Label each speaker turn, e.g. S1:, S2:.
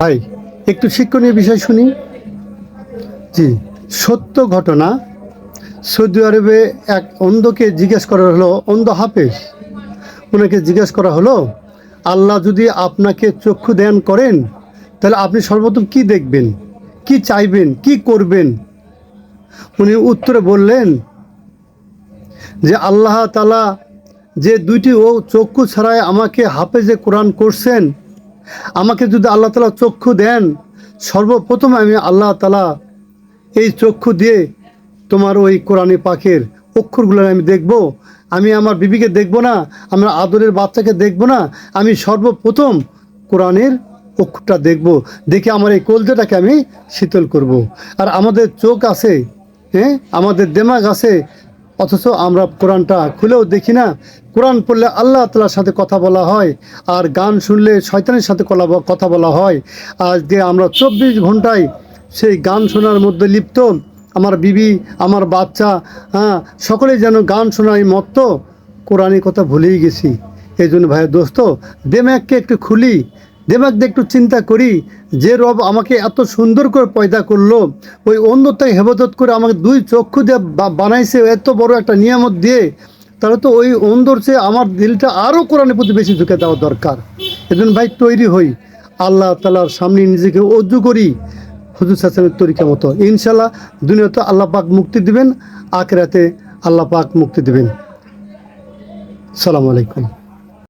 S1: ভাই, একটু শিক্ষণীয় বিষয় শুনি। জি, সত্য ঘটনা। সৌদি আরবে এক অন্ধকে জিজ্ঞেস করা হলো, অন্ধ হাফেজ? ওনাকে জিজ্ঞেস করা হলো, আল্লাহ যদি আপনাকে চক্ষু দান করেন, তাহলে আপনি সর্বপ্রথম কি দেখবেন? কি চাইবেন? কি করবেন? উনি উত্তরে বললেন যে, আল্লাহ তালা যে দুইটি ও চক্ষু ছাড়াই আমাকে হাফেজে কোরআন করছেন আমাকে যদি আল্লাহ তালা চক্ষু দেন, সর্বপ্রথম আমি আল্লাহ তালা এই চক্ষু দিয়ে তোমার ওই কোরআনে পাখের অক্ষরগুলো আমি দেখব। আমি আমার বিবিকে দেখব না, আমার আদরের বাচ্চাকে দেখব না, আমি সর্বপ্রথম কোরআনের অক্ষরটা দেখব। দেখে আমার এই কলজাটাকে আমি শীতল করব। আর আমাদের চোখ আছে হ্যাঁ? আমাদের দেমাগ আছে অথচ আমরা কোরআনটা খুলেও দেখি না। কোরআন পড়লে আল্লাহ তালার সাথে কথা বলা হয়, আর গান শুনলে শয়তানের সাথে কথা বলা হয়। যে আমরা চব্বিশ ঘন্টায় সেই গান শোনার মধ্যে লিপ্ত, আমার বিবি, আমার বাচ্চা হ্যাঁ সকলে যেন গান শোনায় মত্ত, কোরআনের কথা ভুলেই গেছি। এই জন্য ভাইয়ের দোস্ত, দেমাগকে একটু খুলি দেমাগ দিয়ে একটু চিন্তা করি, যে রব আমাকে এত সুন্দর করে পয়দা করল, ওই অন্ধতাকে হেফাজত করে আমাকে দুই চক্ষু দিয়ে বানাইছে, এত বড় একটা নিয়ামত দিয়ে, তাহলে তো ওই অন্ধর চেয়ে আমার দিলটা আরও কোরআনের প্রতি বেশি ঢুকে দেওয়া দরকার। এজন্য ভাই তৈরি হই, আল্লাহ তালার সামনে নিজেকে অজু করি, হুজুর হাসানের তরিকা মতো। ইনশাল্লাহ দুনিয়াতে আল্লাহ পাক মুক্তি দিবেন, আখরাতে আল্লাহ পাক মুক্তি দিবেন। সালাম আলাইকুম।